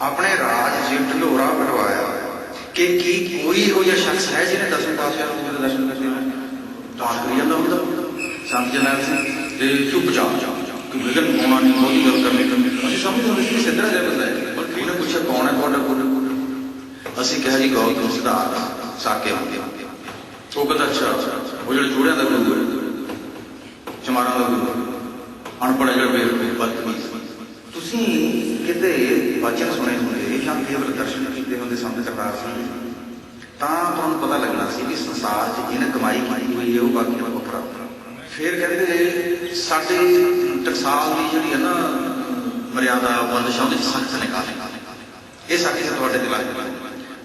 ਆਪਣੇ ਰਾਜ ਜੇ ਢਲੋਰਾ ਪਟਵਾਇਆ ਕਿ ਕੀ ਕੋਈ ਇਹੋ ਜਿਹਾ ਸ਼ਖਸ ਹੈ ਜਿਹਨੇ ਦਸਮ ਪਾਤਸ਼ਾਹ ਨੂੰ ਉਹਦੇ ਦਰਸ਼ਨ ਕਰਦੇ ਹੋਣ ਦਾਨ ਕਰੀ ਜਾਂਦਾ ਹੁੰਦਾ ਸੰਤ ਜਨਰਲ ਸਿੰਘ ਤੇ ਚੁੱਪ ਜਾ। ਕਿ ਵਿਗਨ ਪਾਉਣਾ ਨਹੀਂ, ਬਹੁਤੀ ਗੱਲ ਕਰਨੀ ਅਸੀਂ ਸਮਝਦੇ ਹੁੰਦੇ ਸੀ ਸਿੱਧਾ ਜਿਹਾ ਬੰਦਾ ਹੈ, ਪਰ ਕਿਹਨੇ ਪੁੱਛਿਆ ਕੌਣ ਹੈ ਤੁਹਾਡਾ ਕੋਲ ਅਸੀਂ ਕਿਹਾ ਜੀ ਗੌਤਮ ਸਿਧਾਰਥ ਸਾਕੇ ਹੁੰਦੇ ਉਹ ਕਹਿੰਦਾ, ਅੱਛਾ, ਉਹ ਜਿਹੜੇ ਜੋੜਿਆਂ ਦਾ ਗੁਰੂ ਹੈ, ਚਮਾਰਾਂ ਦਾ ਗੁਰੂ। ਅਨਪੜ੍ਹ ਜਿਹੜਾ ਬੇਵਕੂਫ ਬਦਤਮੀਜ਼। ਤੁਸੀਂ ਕਿਤੇ ਵਚਨ ਸੁਣੇ ਹੁੰਦੇ ਜਾਂ ਕੇਵਲ ਦਰਸ਼ਨ ਕੀਤੇ ਹੁੰਦੇ ਸੰਤ ਕਰਤਾਰ ਸਿੰਘ ਤਾਂ ਤੁਹਾਨੂੰ ਪਤਾ ਲੱਗਣਾ ਸੀ ਕਿ ਸੰਸਾਰ 'ਚ ਜਿਹਨੇ ਕਮਾਈ ਕੀਤੀ ਹੋਈ ਹੈ, ਉਹ ਬਾਕੀ ਦਾ ਵੱਖਰਾ ਫਿਰ ਕਹਿੰਦੇ ਸਾਡੇ ਟਕਸਾਲ ਦੀ ਜਿਹੜੀ ਹੈ ਨਾ, ਮਰਿਆਦਾ, ਬੰਦਸ਼ਾਂ ਦੇ ਸਖਤ ਨਿਕਾਲੇ ਇਹ ਸਾਡੀ ਤੁਹਾਡੇ ਤੇ ਲੱਗ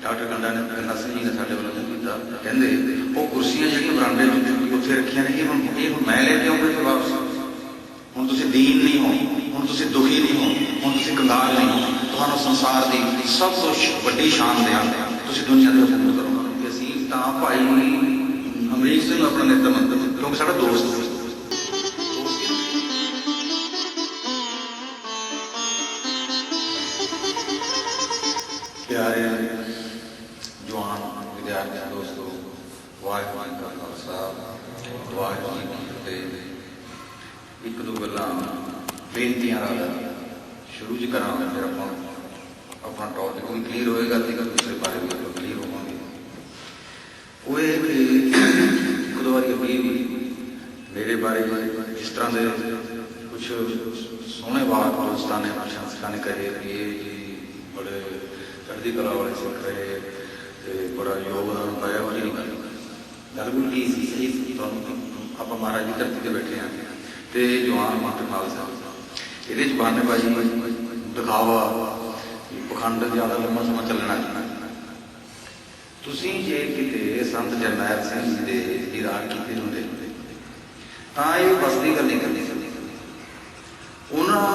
ਡਾਕਟਰ ਗੰਡਾ ਨੇ ਗੰਡਾ ਸਿੰਘ ਜੀ ਨੇ ਸਾਡੇ ਵੱਲੋਂ ਕੀਤਾ ਕਹਿੰਦੇ, ਉਹ ਕੁਰਸੀਆਂ ਜਿਹੜੀਆਂ ਬਰਾਂਡੇ ਵਿੱਚ ਉੱਥੇ ਰੱਖੀਆਂ ਨੇ, ਇਹ ਹੁਣ ਇਹ ਹੁਣ ਮੈਂ ਲੈ ਕੇ ਆਉਂਗਾ ਤੇ ਵਾਪਸ। ਹੁਣ ਤੁਸੀਂ ਦੀਨ ਨਹੀਂ ਹੋ ਹੁਣ ਤੁਸੀਂ ਦੁਖੀ ਨਹੀਂ ਹੋ, ਹੁਣ ਤੁਸੀਂ ਕੰਗਾਲ ਨਹੀਂ ਹੋ, ਤੁਹਾਨੂੰ ਸੰਸਾਰ ਦੀ ਸਭ ਤੋਂ ਸ਼- ਵੱਡੀ ਸ਼ਾਨ ਦਿਆਂਗੇ ਤੁਸੀਂ ਦੁਨੀਆ ਦੇ ਹੁਕਮ ਕਰੋ ਕਿ ਅਸੀਂ ਤਾਂ ਭਾਈ ਅਮਰੀਕ ਸਿੰਘ ਆਪਣਾ ਨੇਤਾ ਮੰਤਰ ਕਿਉਂਕਿ ਸਾਡਾ ਦੋਸਤ ਹੈ। ਪਿਆਰੇ ਜਵਾਨ, ਵਿਦਿਆਰਥੀ, ਦੋਸਤੋ, ਵਾਹਿਗੁਰੂ ਜੀ ਕਾ ਖਾਲਸਾ, ਵਾਹਿਗੁਰੂ ਜੀ ਕੀ ਫਤਿਹ। ਇੱਕ ਦੋ ਗੱਲਾਂ ਬੇਨਤੀਆਂ ਨਾਲ ਸ਼ੁਰੂ ਚ ਕਰਾਂਗੇ, ਫਿਰ ਆਪਾਂ ਆਪਣਾ ਟੌਪਿਕ ਵੀ ਕਲੀਅਰ ਹੋਏਗਾ, ਤੇ ਦੂਸਰੇ ਬਾਰੇ ਵੀ ਆਪਾਂ ਕਲੀਅਰ ਹੋਵਾਂਗੇ। ਉਹ ਇਹ ਕਿ ਇੱਕ ਦੋ ਵਾਰੀ ਅੱਗੇ ਵੀ ਮੇਰੇ ਬਾਰੇ ਇਸ ਤਰ੍ਹਾਂ ਦੇ ਕੁਝ ਸੋਹਣੇ ਬਾਤ ਦੋਸਤਾਂ ਨੇ ਪ੍ਰਸ਼ੰਸਕਾਂ ਨੇ ਕਹੇ ਕਿ ਇਹ ਜੀ ਬੜੇ ਚੜ੍ਹਦੀ ਕਲਾ ਵਾਲੇ ਸਿੱਖ ਰਹੇ ਤੇ ਬੜਾ ਯੋਗਦਾਨ ਪਾਇਆ ਉਹ ਨਹੀਂ ਗੱਲ ਗੱਲ ਵੀ ਕੀ ਸੀ, ਸਹੀ ਤੁਹਾਨੂੰ ਆਪਾਂ ਮਹਾਰਾਜ ਦੀ ਧਰਤੀ ਤੇ ਬੈਠੇ ਹਾਂ ਤੇ ਜਵਾਨ ਮੰਤ ਸਾਹਿਬ ਇਹਦੇ ਚ ਬਾਨੇ ਦਿਖਾਵਾ, ਪਖੰਡ ਜ਼ਿਆਦਾ ਲੰਮਾ ਸਮਾਂ ਚੱਲਣਾ ਤੁਸੀਂ ਜੇ ਕਿਤੇ ਸੰਤ ਜਰਨੈਲ ਸਿੰਘ ਜੀ ਦੇ ਦੀਦਾਰ ਕੀਤੇ ਹੁੰਦੇ, ਤਾਂ ਇਹ ਬਸਦੀ ਗੱਲ ਨਹੀਂ ਕਰਨੀ। ਉਹਨਾਂ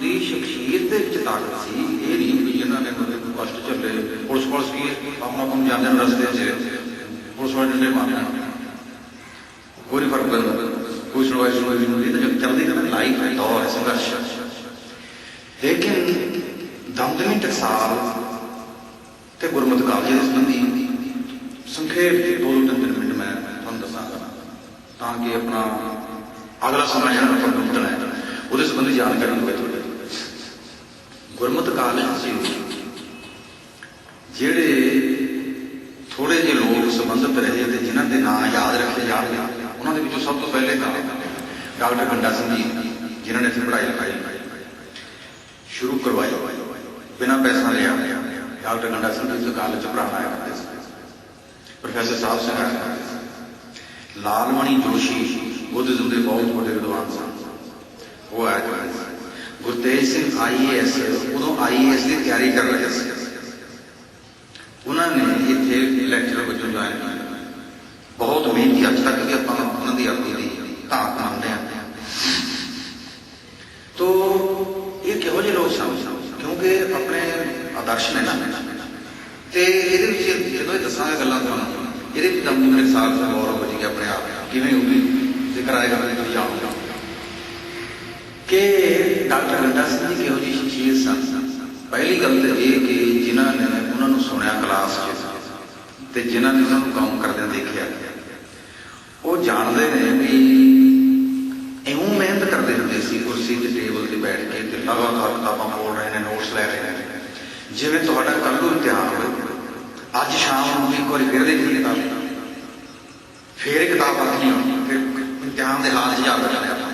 ਦੀ ਸ਼ਖਸੀਅਤ ਦੇ ਵਿੱਚ ਤਾਕਤ ਸੀ, ਇਹ ਨਹੀਂ ਵੀ ਇਹਨਾਂ ਨੇ ਮਤਲਬ ਕਸ਼ਟ ਚੱਲੇ ਪੁਲਿਸ ਪੁਲਿਸ ਕੀ ਆਪਣਾ ਕੰਮ ਜਾਂਦੇ ਰਸਤੇ 'ਚ ਪੁਲਿਸ ਵਾਲੇ ਡੰਡੇ ਮਾਰਦੇ ਕੋਈ ਫ਼ਰਕ ਪੈਂਦਾ। ਕੋਈ ਸੁਣਵਾਈ ਸੁਣਵਾਈ ਨਹੀਂ ਹੁੰਦੀ ਤਾਂ ਚੱਲਦੀ ਤਾਂ ਲਾਈਫ ਹੈ ਦੌਰ ਹੈ ਸੰਘਰਸ਼ ਲੇਕਿਨ ਦਮਦਮੀ ਟਕਸਾਲ ਤੇ ਗੁਰਮਤਿ ਕਾਲਜ ਦੇ ਸੰਬੰਧੀ ਸੰਖੇਪ ਦੋ ਦੋ ਤਿੰਨ ਤਿੰਨ ਮਿੰਟ ਮੈਂ ਤੁਹਾਨੂੰ ਦੱਸਾਂਗਾ ਤਾਂ ਕਿ ਆਪਣਾ ਅਗਲਾ ਸਮਾਂ ਜਿਹੜਾ ਆਪਾਂ ਨੂੰ ਹੈ, ਉਹਦੇ ਸੰਬੰਧੀ ਜਾਣਕਾਰੀ ਹੋਵੇ ਤੁਹਾਡੇ ਗੁਰਮਤਿ ਕਾਲਜ ਸੀ ਜਿਹੜੇ ਥੋੜੇ ਜਿਹੇ ਲੋਕ ਸੰਬੰਧਿਤ ਰਹੇ ਤੇ ਜਿਨ੍ਹਾਂ ਦੇ ਨਾਂ ਯਾਦ ਰੱਖੇ ਜਾਣਗੇ, ਉਹਨਾਂ ਦੇ ਵਿੱਚੋਂ ਸਭ ਤੋਂ ਪਹਿਲੇ ਤਾਂ ਡਾਕਟਰ ਗੰਡਾ ਸਿੰਘ ਜੀ, ਜਿਨ੍ਹਾਂ ਨੇ ਇੱਥੇ ਪੜ੍ਹਾਈ ਲਿਖਾਈ, ਸ਼ੁਰੂ ਕਰਵਾਈ। ਬਿਨਾਂ ਪੈਸਾ ਲਿਆ ਡਾਕਟਰ ਗੰਡਾ ਸਿੰਘ ਜੀ ਕਾਲਜ ਚ ਪੜ੍ਹਾਉਣ ਆਇਆ ਕਰਦੇ ਸੀ। ਪ੍ਰੋਫੈਸਰ ਸਾਹਿਬ ਸਿੰਘ ਲਾਲਮਣੀ ਜੋਸ਼ੀ ਬੁੱਧਿਜ਼ਮ ਦੇ ਬਹੁਤ ਵੱਡੇ ਵਿਦਵਾਨ ਸਨ। ਉਹ ਆਇਆ ਕਰਦੇ ਸੀ। ਗੁਰਤੇਜ ਸਿੰਘ ਆਈਏਐਸ ਉਦੋਂ ਆਈਏਐਸ ਦੀ ਤਿਆਰੀ ਕਰ ਰਹੇ ਸੀ। ਉਹਨਾਂ ਨੇ ਇੱਥੇ ਲੈਕਚਰ ਵਜੋਂ ਜੁਆਇਨ ਬਹੁਤ ਮਿਹਨਤੀ ਅੱਜ ਤੱਕ ਵੀ ਆਪਾਂ ਉਹਨਾਂ ਦੀ ਆਪਣੀ ਦੀ ਧਾਕ ਮੰਨਦੇ ਹਾਂ ਤੋ ਇਹ ਕਿਹੋ ਜਿਹੇ ਲੋਕ ਸਨ ਕਿਉਂਕਿ ਆਪਣੇ ਆਦਰਸ਼ ਨੇ ਨਾ। ਤੇ ਇਹਦੇ ਵਿੱਚ ਜਦੋਂ ਇਹ ਦੱਸਾਂਗਾ ਗੱਲਾਂ ਤੁਹਾਨੂੰ ਇਹਦੇ ਵਿੱਚ ਦਮ ਮੇਰੇ ਸਾਲ ਦਾ ਗੌਰਵ ਬਚ ਗਿਆ ਆਪਣੇ ਆਪ ਕਿਵੇਂ ਉਹ ਵੀ ਜ਼ਿਕਰ ਆਏਗਾ ਤੇ ਤੁਸੀਂ ਜਾਣੋ। ਕਿ ਡਾਕਟਰ ਗੰਡਾ ਸਿੰਘ ਜੀ ਕਿਹੋ ਜਿਹੀ ਸ਼ਖਸੀਅਤ ਸਨ। ਪਹਿਲੀ ਗੱਲ ਤਾਂ ਇਹ ਕਿ ਜਿਨ੍ਹਾਂ ਨੇ ਉਹਨਾਂ ਨੂੰ ਸੁਣਿਆ ਕਲਾਸ 'ਚ ਤੇ ਜਿਨ੍ਹਾਂ ਨੇ ਉਹਨਾਂ ਨੂੰ ਕੰਮ ਕਰਦਿਆਂ ਦੇਖਿਆ। ਉਹ ਜਾਣਦੇ ਨੇ ਵੀ ਇਉਂ ਮਿਹਨਤ ਕਰਦੇ ਹੁੰਦੇ ਸੀ ਕੁਰਸੀ ਤੇ ਟੇਬਲ ਤੇ ਬੈਠ ਕੇ ਤੇ ਲਗਾਤਾਰ ਕਿਤਾਬਾਂ ਪੜ੍ਹ ਰਹੇ ਨੇ, ਨੋਟਸ ਲੈ ਰਹੇ ਨੇ। ਜਿਵੇਂ ਤੁਹਾਡਾ ਕੱਲ੍ਹ ਨੂੰ ਇਮਤਿਹਾਨ ਹੋਵੇ, ਅੱਜ ਸ਼ਾਮ ਨੂੰ ਇੱਕ ਵਾਰੀ ਫਿਰ ਦੇਖੀ ਕਿਤਾਬ। ਫਿਰ ਕਿਤਾਬ ਪੜ੍ਹਨੀ ਹੋਣੀ ਫਿਰ ਇਮਤਿਹਾਨ ਦੇ ਹਾਲ 'ਚ ਜਾ ਕੇ ਜਾਣਾ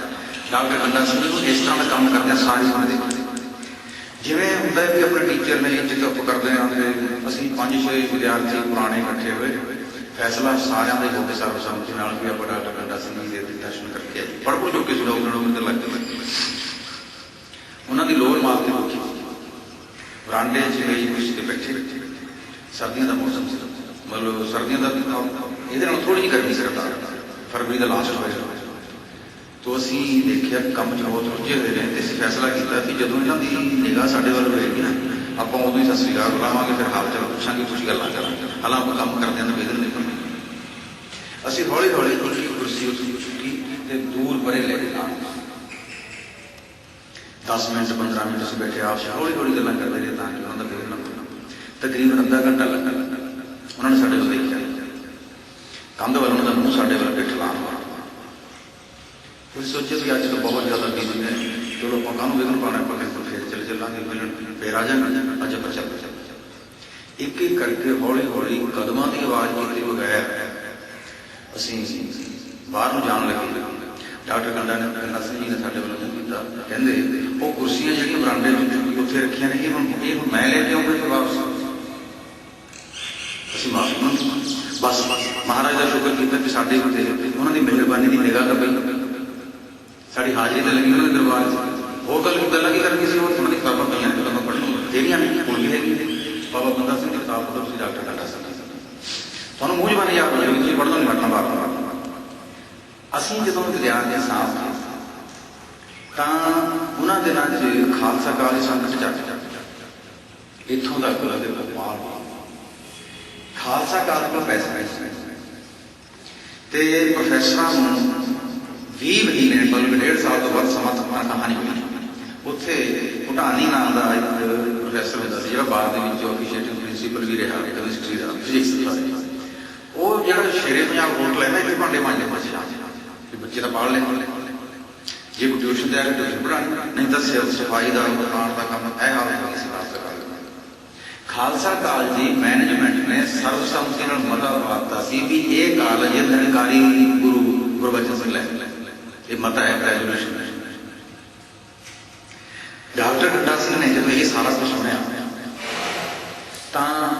ਡਾਕਟਰ ਗੰਡਾ ਸਿੰਘ ਨੂੰ ਇਸ ਤਰ੍ਹਾਂ ਦਾ ਕੰਮ ਕਰਦੇ ਸਾਰੇ ਸਾਰੀ ਉਮਰ ਜਿਵੇਂ ਹੁੰਦਾ ਵੀ ਆਪਣੇ ਟੀਚਰ ਨੇ ਇੱਜ਼ਤ ਉੱਪ ਕਰਦੇ ਆ ਤੇ ਅਸੀਂ ਪੰਜ ਛੇ ਵਿਦਿਆਰਥੀ ਪੁਰਾਣੇ ਇਕੱਠੇ ਹੋਏ। ਫੈਸਲਾ ਸਾਰਿਆਂ ਦੇ ਹੋ ਕੇ ਸਰਬਸੰਮਤੀ ਨਾਲ ਵੀ ਆਪਾਂ ਡਾਕਟਰ ਗੰਡਾ ਸਿੰਘ ਜੀ ਦੇ ਦਰਸ਼ਨ ਕਰਕੇ ਆਏ। ਪੜ੍ਹ ਪੜ੍ਹ ਚੁੱਕੇ ਸੀ ਲੋਕ ਨੂੰ ਤੇ ਲੱਗ ਗਏ ਉਹਨਾਂ ਦੀ ਲੋਰ ਮਾਰ ਕੇ ਰੋਕੀ ਬਰਾਂਡੇ 'ਚ ਮੇਜ਼ ਕੁਰਸੀ ਤੇ ਬੈਠੇ ਸਰਦੀਆਂ ਦਾ ਮੌਸਮ ਸੀ। ਮਤਲਬ ਸਰਦੀਆਂ ਦਾ ਇਹਦੇ ਨਾਲ ਥੋੜੀ ਜਿਹੀ ਗਰਮੀ ਸੀ ਫਰਵਰੀ ਦਾ ਲਾਸਟ ਹੋਇਆ। ਤੋ ਅਸੀਂ ਦੇਖਿਆ ਕੰਮ 'ਚ ਬਹੁਤ ਰੁੱਝੇ ਹੋਏ ਨੇ ਤੇ ਅਸੀਂ ਫੈਸਲਾ ਕੀਤਾ ਕਿ ਜਦੋਂ ਇਹਨਾਂ ਦੀ ਨਿਗਾਹ ਸਾਡੇ ਵੱਲ ਹੋਏਗੀ ਨਾ, ਆਪਾਂ ਉਦੋਂ ਹੀ ਸਤਿ ਸ੍ਰੀ ਅਕਾਲ ਬੁਲਾਵਾਂਗੇ, ਫਿਰ ਹਾਲ ਚਾਲ ਪੁੱਛਾਂਗੇ ਕੁਝ ਗੱਲਾਂ ਕਰਾਂਗੇ। ਹਾਲਾਂ ਆਪਾਂ ਕੰਮ ਕਰਦੇ ਆਂ ਤਾਂ ਨਹੀਂ ਅਸੀਂ ਹੌਲੀ ਹੌਲੀ ਕੁਰਸੀ ਕੁਰਸੀ ਉਸ ਚੁੱਕੀ ਤੇ ਦੂਰ ਪਰੇ ਲੈ ਕੇ ਆ 10 ਮਿੰਟ 15 ਮਿੰਟ ਅਸੀਂ ਬੈਠੇ ਆਪ ਹੌਲੀ ਹੌਲੀ ਗੱਲਾਂ ਕਰਦੇ ਰਹੇ ਤਾਂ ਕਿ ਉਹਨਾਂ ਦਾ ਵੇਖ ਨਾ ਤਕਰੀਬਨ ਅੱਧਾ ਘੰਟਾ ਲੱਗਾ। ਉਹਨਾਂ ਨੇ ਸਾਡੇ ਵੱਲ ਦੇਖਿਆ। ਕੰਧ ਵੱਲ ਉਹਨਾਂ ਦਾ ਮੂੰਹ ਸਾਡੇ ਵੱਲ ਪਿੱਠ ਲਾਉਣ ਵਾਲਾ ਤੁਸੀਂ ਸੋਚਿਆ ਵੀ ਅੱਜ ਤਾਂ ਬਹੁਤ ਜ਼ਿਆਦਾ ਬਿਜ਼ੀ ਨੇ ਚਲੋ ਆਪਾਂ ਕਾਹਨੂੰ ਵੇਖਣ ਪਾਣਾ ਆਪਾਂ ਕਿਤੇ ਫੇਰ ਚਲੇ ਚੱਲਾਂਗੇ। ਮਿਲਣ ਫੇਰ ਆ ਜਾਣਾ। ਅੱਜ ਆਪਾਂ ਚੱਲ ਚੱਲ ਇੱਕ ਇੱਕ ਕਰਕੇ ਹੌਲੀ ਹੌਲੀ ਕਦਮਾਂ ਦੀ ਆਵਾਜ਼ ਕੀਤੇ ਬਗੈਰ ਅਸੀਂ ਬਾਹਰ ਨੂੰ ਜਾਣ ਲੱਗੇ। ਡਾਕਟਰ ਗੰਡਾ ਨੇ ਗੰਡਾ ਸਿੰਘ ਜੀ ਨੇ ਸਾਡੇ ਵੱਲੋਂ ਜੋ ਕੀਤਾ, ਕਹਿੰਦੇ ਉਹ ਕੁਰਸੀਆਂ ਜਿਹੜੀਆਂ ਬਰਾਂਡੇ ਵਿੱਚ ਉੱਥੇ ਰੱਖੀਆਂ ਨੇ, ਇਹ ਹੁਣ ਇਹ ਹੁਣ ਮੈਂ ਲੈ ਕੇ ਆਉਂਗਾ ਤੇ ਵਾਪਸ? ਅਸੀਂ ਮਾਫੀ ਮੰਗੀ ਬਸ ਮਹਾਰਾਜ ਦਾ ਸ਼ੁਕਰ ਕੀਤਾ ਕਿ ਸਾਡੇ ਉੱਤੇ ਉਹਨਾਂ ਦੀ ਮਿਹਰਬਾਨੀ ਦੀ ਨਿਗਾਹ ਤਾਂ ਸਾਡੀ ਹਾਜ਼ਰੀ ਤੇ ਲੱਗੀ ਉਹਨਾਂ ਦੇ ਦਰਬਾਰ 'ਚ। ਹੋਰ ਗੱਲ ਗੱਲਾਂ ਕੀ ਕਰਨੀ ਸੀ? ਉਹ ਉਹਨਾਂ ਦੀ ਕਿਤਾਬਾਂ ਪਈਆਂ ਨੇ, ਕਿਤਾਬਾਂ ਪੜ੍ਹਨ ਨੂੰ। ਜਿਹੜੀਆਂ ਨਹੀਂ ਕੋਲ ਵੀ ਹੈਗੀ ਬਾਬਾ ਬੰਦਾ ਸਿੰਘ ਦੀ ਕਿਤਾਬ ਪੜ੍ਹੋ ਤੁਸੀਂ ਡਾਕਟਰ ਗੰਡਾ ਸਿੰਘ ਤੁਹਾਨੂੰ ਮੂੰਹ ਜ਼ਬਾਨੀ ਯਾਦ ਹੋ ਜਾਏਗੀ ਤੁਸੀਂ ਪੜ੍ਹਨ ਨਹੀਂ ਮਰਨਾ ਬਾਤ ਅਸੀਂ ਜਦੋਂ ਵਿਦਿਆਰਥੀ ਦੇ ਸਾਥ ਤਾਂ ਉਹਨਾਂ ਦਿਨਾਂ 'ਚ ਖਾਲਸਾ ਕਾਲਜ ਸੰਗਤ ਚੱਕ ਇੱਥੋਂ ਤੱਕ ਉਹਦੇ ਵਪਾਰ ਖਾਲਸਾ ਕਾਲਜ ਕੋਲ ਪੈਸਾ ਹੈ ਤੇ ਪ੍ਰੋਫੈਸਰਾਂ ਨੂੰ 20 ਮਹੀਨੇ ਬਲਕਿ ਡੇਢ ਸਾਲ ਤੋਂ ਵੱਧ ਸਮਾਂ ਤੱਕ ਕਹਾਣੀ ਮਿਲੀ ਉੱਥੇ ਭੁਟਾਨੀ ਨਾਮ ਦਾ ਇੱਕ ਪ੍ਰੋਫੈਸਰ ਹੁੰਦਾ ਸੀ, ਜਿਹੜਾ ਬਾਅਦ ਦੇ ਵਿੱਚ ਆਫੀਸ਼ੀਏਟਿੰਗ ਪ੍ਰਿੰਸੀਪਲ ਵੀ ਰਿਹਾ ਕੈਮਿਸਟਰੀ ਦਾ ਫਿਜ਼ਿਕਸ ਦਾ। ਉਹ ਜਿਹੜਾ ਸ਼ੇਰੇ ਪੰਜਾਬ ਹੋਟਲ ਹੈ ਨਾ ਇੱਥੇ ਭਾਂਡੇ ਮਾਂਜਦੇ ਬੱਚੇ ਕਿ ਬੱਚੇ ਤਾਂ ਪੜ੍ਹ ਲੈ ਜੇ ਕੋਈ ਟਿਊਸ਼ਨ ਤੇ ਆ ਕੇ ਟਿਊਸ਼ਨ ਪੜ੍ਹਾਉਣੀ, ਨਹੀਂ ਤਾਂ ਸਿਰ ਸਫ਼ਾਈ ਦਾ ਦੁਕਾਨ ਦਾ ਕੰਮ ਇਹ ਹਾਲ ਹੈ ਕਿਸੇ ਖਾਲਸਾ ਕਾਲਜ ਖਾਲਸਾ ਕਾਲਜ ਦੀ ਮੈਨੇਜਮੈਂਟ ਨੇ ਸਰਵਸੰਮਤੀ ਨਾਲ ਮਤਾ ਪਾਤਾ ਸੀ ਵੀ ਇਹ ਕਾਲਜ ਨਿਰੰਕਾਰੀ ਗੁਰੂ ਗੁਰਬਚਨ ਸਿੰਘ ਲੈ। ਇਹ ਮਤਾ ਹੈ ਗ੍ਰੈਜੂਏਸ਼ਨ ਡਾਕਟਰ ਗੰਡਾ ਸਿੰਘ ਨੇ ਜਦੋਂ ਇਹ ਸਾਰਾ ਕੁਝ ਸੁਣਿਆ, ਤਾਂ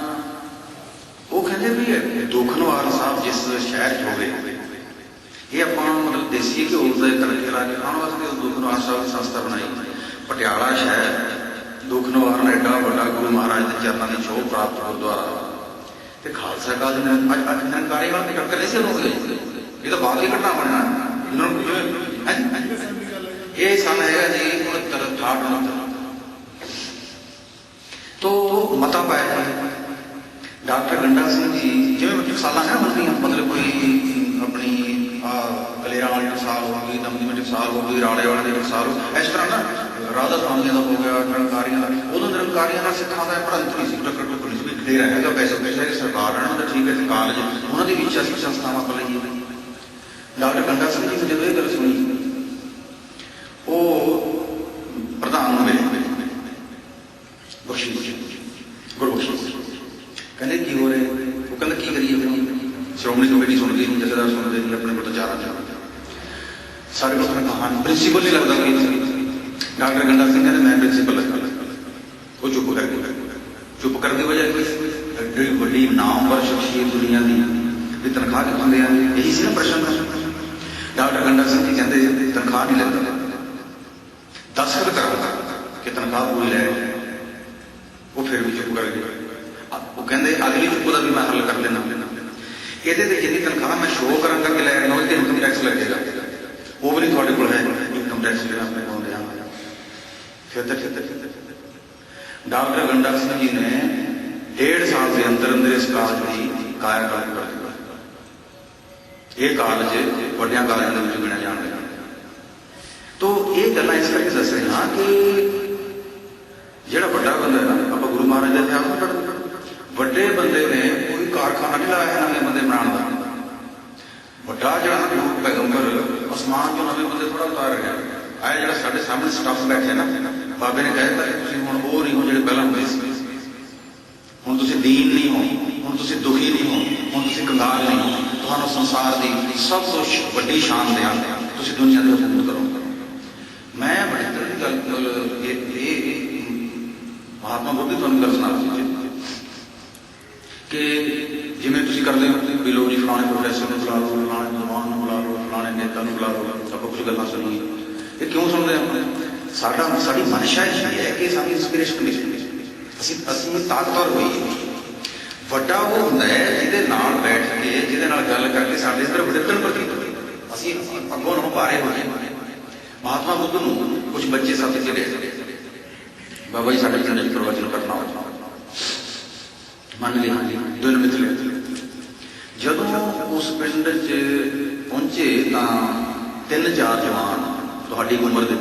ਉਹ ਕਹਿੰਦੇ ਵੀ ਦੁਖਨਵਾਰ ਸਾਹਿਬ ਜਿਸ ਸ਼ਹਿਰ 'ਚ ਹੋਵੇ ਦੇਸੀ ਘਿਓ ਦਾ ਤੜਕੇ ਲਾ ਕੇ ਖਾਣ ਵਾਸਤੇ ਉਹ ਦੁਖਨਵਾਰ ਸਾਹਿਬ ਸੰਸਥਾ ਬਣਾਈ। ਪਟਿਆਲਾ ਸ਼ਹਿਰ ਦੁਖਨਵਾਰ ਨੇ ਐਡਾ ਵੱਡਾ ਗੁਰੂ ਮਹਾਰਾਜ ਦੇ ਚਰਨਾਂ ਦੀ ਛੋਹ ਪ੍ਰਾਪਤ ਗੁਰਦੁਆਰਾ। ਤੇ ਖਾਲਸਾ ਕਾਲਜ ਨੇ ਅੱਜ ਅੱਜ ਨਿਰੰਕਾਰੀ ਵਾਲਾ ਨਿਕਲ ਕੇ ਨਹੀਂ ਸੀ ਲੋਕ ਇਹ ਤਾਂ ਬਾਅਦ ਘਟਨਾ ਬਣਨਾ ਇਹਨਾਂ ਨੂੰ ਹਾਂਜੀ। ਇਹ ਸਨ ਹੈਗਾ ਜੀ 69 68 ਤੋ ਮਤਾ ਪਾਇਆ। ਡਾਕਟਰ ਗੰਡਾ ਸਿੰਘ ਜੀ, ਜਿਵੇਂ ਸਾਲਾਂ ਹੈ ਹੁੰਦੀਆਂ ਮਤਲਬ ਕੋਈ ਆਪਣੀ ਆ ਕਲੇਰਾਂ ਵਾਲੀ ਟਕਸਾਲ ਹੋ ਗਈ ਹੋ ਗਈ ਰਾੜੇ ਵਾਲੇ ਦੀ ਟਕਸਾਲ ਇਸ ਤਰ੍ਹਾਂ ਨਾ ਰਾਧਾ ਸਵਾਮੀਆਂ ਦਾ ਹੋ ਗਿਆ ਨਿਰੰਕਾਰੀਆਂ ਦਾ। ਉਦੋਂ ਨਿਰੰਕਾਰੀਆਂ ਨਾਲ ਸਿੱਖਾਂ ਦਾ ਪੜੰਤ ਸੀ, ਟੱਕਰ ਟੱਕਰ ਨਹੀਂ ਸੀ ਡੇਰਾ ਹੈਗਾ ਪੈਸੇ ਪੈਸੇ ਦੀ ਸਰਕਾਰ ਹੈ ਉਹਨਾਂ ਠੀਕ ਹੈ ਕਾਲਜ। ਉਹਨਾਂ ਦੀ ਵੀ ਇੱਛਾ ਸੰਸਥਾਵਾਂ ਕੋਲ ਲਈ ਡਾਕਟਰ ਗੰਡਾ ਸਿੰਘ ਜੀ ਜਦੋਂ ਇਹ ਗੱਲ ਸੁਣੀ, ਉਹ ਪ੍ਰਧਾਨ ਨੂੰ ਮਿਲੇ ਬਖਸ਼ੀ ਗੁਰਬਖਸ਼ੀ ਕਹਿੰਦੇ, ਕੀ ਹੋ ਰਿਹਾ? ਉਹ ਕਹਿੰਦਾ, ਕੀ ਕਰੀਏ ਫਿਰ? ਸ਼੍ਰੋਮਣੀ ਕਮੇਟੀ ਸੁਣਦੀ ਨਹੀਂ ਜਥੇਦਾਰ ਸੁਣਦੇ ਨਹੀਂ ਆਪਣੇ ਕੋਲ ਚਾਰਾਂ ਚਾਰਾਂ। ਸਾਡੇ ਕੋਲ ਤਾਂ ਕਹਾਣੀ ਪ੍ਰਿੰਸੀਪਲ ਨਹੀਂ ਲੱਗਦਾ ਕਿ ਡਾਕਟਰ ਗੰਡਾ ਸਿੰਘ ਕਹਿੰਦੇ, ਮੈਂ ਪ੍ਰਿੰਸੀਪਲ ਲੱਗਦਾ ਉਹ ਚੁੱਪ ਕਰ ਗਿਆ ਚੁੱਪ ਕਰਨ ਦੀ ਵਜ੍ਹਾ ਕੀ? ਸੀ ਐਡੀ ਵੱਡੀ ਨਾਮਵਰ ਸ਼ਖਸੀਅਤ ਦੁਨੀਆ ਦੀ, ਵੀ ਤਨਖਾਹ ਕਿੱਥੋਂ ਦੇ ਆਉਂਦੀ? ਇਹੀ ਸੀ ਨਾ ਪ੍ਰਸ਼ਨ ਡਾਕਟਰ ਗੰਡਾ ਸਿੰਘ ਜੀ ਕਹਿੰਦੇ, ਤਨਖਾਹ ਨਹੀਂ ਲੈਂਦਾ ਦਸਖਤ ਕਰਾਉਂਦਾ ਕਿ ਤਨਖਾਹ ਪੂਰੀ ਲੈ ਉਹ ਫਿਰ ਵੀ ਚੁੱਪ ਕਰ ਗਿਆ ਉਹ ਕਹਿੰਦੇ, ਅਗਲੀ ਚੁੱਪ ਦਾ ਵੀ ਮੈਂ ਹੱਲ ਕਰ ਲੈਣਾ ਇਹਦੇ ਤੇ ਜਿੰਨੀ ਤਨਖਾਹ ਮੈਂ ਸ਼ੋਅ ਕਰਨ ਕਰਕੇ ਲੈ ਰਿਹਾ ਉਹਦੇ ਤੇ ਇਨਕਮ ਟੈਕਸ ਲੱਗੇਗਾ। ਉਹ ਵੀ ਨਹੀਂ ਤੁਹਾਡੇ ਕੋਲ ਹੈ। ਇਨਕਮ ਟੈਕਸ ਜਿਹੜਾ ਆਪਣੇ ਕੋਲ ਲਿਆ ਫਿਰ ਤਾਂ ਫਿਰ ਡਾਕਟਰ ਗੰਡਾ ਸਿੰਘ ਜੀ ਨੇ ਡੇਢ ਸਾਲ ਦੇ ਅੰਦਰ ਅੰਦਰ ਇਸ ਕਾਲਜ ਦੀ ਕਾਇਆ ਕਲਪ ਕਰ ਦਿੱਤਾ। ਇਹ ਕਾਲਜ ਵੱਡਿਆਂ ਕਾਲਜਾਂ ਦੇ ਵਿੱਚ ਗਿਣਿਆ ਜਾਣ ਲੱਗਾ। ਤੋ ਇਹ ਗੱਲਾਂ ਇਸ ਕਰਕੇ ਦੱਸ ਰਹੇ ਹਾਂ ਕਿ ਜਿਹੜਾ ਵੱਡਾ ਬੰਦਾ ਹੈ ਆਪਾਂ ਗੁਰੂ ਮਹਾਰਾਜ ਦੇ ਇਤਿਹਾਸ ਨੂੰ ਪੜ੍ਹਦੇ ਵੱਡੇ ਬੰਦੇ ਨੇ ਕੋਈ ਕਾਰਖਾਨਾ ਨਹੀਂ ਲਾਇਆ ਨੇ, ਬੰਦੇ ਬਣਾਉਣ ਦਾ। ਵੱਡਾ ਜਿਹੜਾ ਹਕੂਕ ਪੈਗੰਬਰ ਅਸਮਾਨ ਤੋਂ ਨਵੇਂ ਬੰਦੇ ਥੋੜਾ ਉਤਾਰ ਰਿਹਾ ਆਏ ਜਿਹੜਾ ਸਾਡੇ ਸਾਹਮਣੇ ਸਟਾਫ ਬੈਠੇ ਨਾ ਬਾਬੇ ਨੇ ਕਹਿ ਦਿੱਤਾ ਕਿ ਤੁਸੀਂ ਹੁਣ ਉਹ ਨਹੀਂ ਹੋ ਜਿਹੜੇ ਪਹਿਲਾਂ ਹੁੰਦੇ ਸੀ ਹੁਣ ਤੁਸੀਂ ਦੀਨ ਨਹੀਂ ਹੋ ਹੁਣ ਤੁਸੀਂ ਦੁਖੀ ਨਹੀਂ ਹੋ ਹੁਣ ਤੁਸੀਂ ਕੰਗਾਲ ਨਹੀਂ ਹੋ ਤੁਹਾਨੂੰ ਸੰਸਾਰ ਦੀ ਸਭ ਤੋਂ ਸ਼- ਵੱਡੀ ਸ਼ਾਨ ਦਿਆਂਗੇ ਤੁਸੀਂ ਦੁਨੀਆ ਦੇ ਹਕੂਮਤ ਕਰੋ ਮੈਂ ਬੜੀ ਤਰ੍ਹਾਂ ਦੀ ਗੱਲ ਇਹ ਇਹ ਮਹਾਤਮਾ ਬੁੱਧ ਦੀ ਤੁਹਾਨੂੰ ਗੱਲ ਸੁਣਾ ਰਹੀ ਹਾਂ ਕਿ ਜਿਵੇਂ ਤੁਸੀਂ ਕਰਦੇ ਹੋ ਵੀ ਲੋ ਜੀ ਫਲਾਣੇ ਪ੍ਰੋਫੈਸਰ ਨੂੰ ਬੁਲਾ ਲਓ ਫਲਾਣੇ ਜਵਾਨ ਨੂੰ ਬੁਲਾ ਲਓ ਫਲਾਣੇ ਨੇਤਾ ਨੂੰ ਬੁਲਾ ਲਓ ਆਪਾਂ ਕੁਝ ਗੱਲਾਂ ਸੁਣੀਏ ਇਹ ਕਿਉਂ ਸੁਣਦੇ ਹਾਂ ਸਾਡਾ, ਸਾਡੀ ਮਨਸ਼ਾ ਇਹ ਹੈ ਕਿ ਸਾਡੀ ਇਨਸਪੀਰੇਸ਼ਨ ਮਿਲੇ ਅਸੀਂ ਅਸੀਂ ਤਾਕਤਵਰ ਹੋਈਏ। ਵੱਡਾ ਉਹ ਹੁੰਦਾ ਹੈ ਜਿਹਦੇ ਨਾਲ ਬੈਠ ਕੇ, ਜਿਹਦੇ ਨਾਲ ਗੱਲ ਕਰਕੇ ਸਾਡੇ ਅੰਦਰ ਵਿੜਕਣ ਪ੍ਰਤੀਤ ਅਸੀਂ ਅੱਗੋਂ ਨੂੰ ਭਾਰੇ ਹੋ ਮਹਾਤਮਾ ਬੁੱਧ ਨੂੰ ਕੁਝ ਬੱਚੇ ਸਾਥੀ ਜਿਹੜੇ ਬਾਬਾ ਜੀ, ਸਾਡੇ ਪਿੰਡ ਪ੍ਰਵਚਨ ਕਰਨਾ ਹੋ ਮੰਨ ਲਿਆ ਦੋਨੋਂ ਮਿੱਤਰ ਜਦੋਂ ਉਸ ਪਿੰਡ 'ਚ ਤਾਂ ਤਿੰਨ ਚਾਰ ਜਵਾਨ ਤੁਹਾਡੀ ਉਮਰ ਦੇ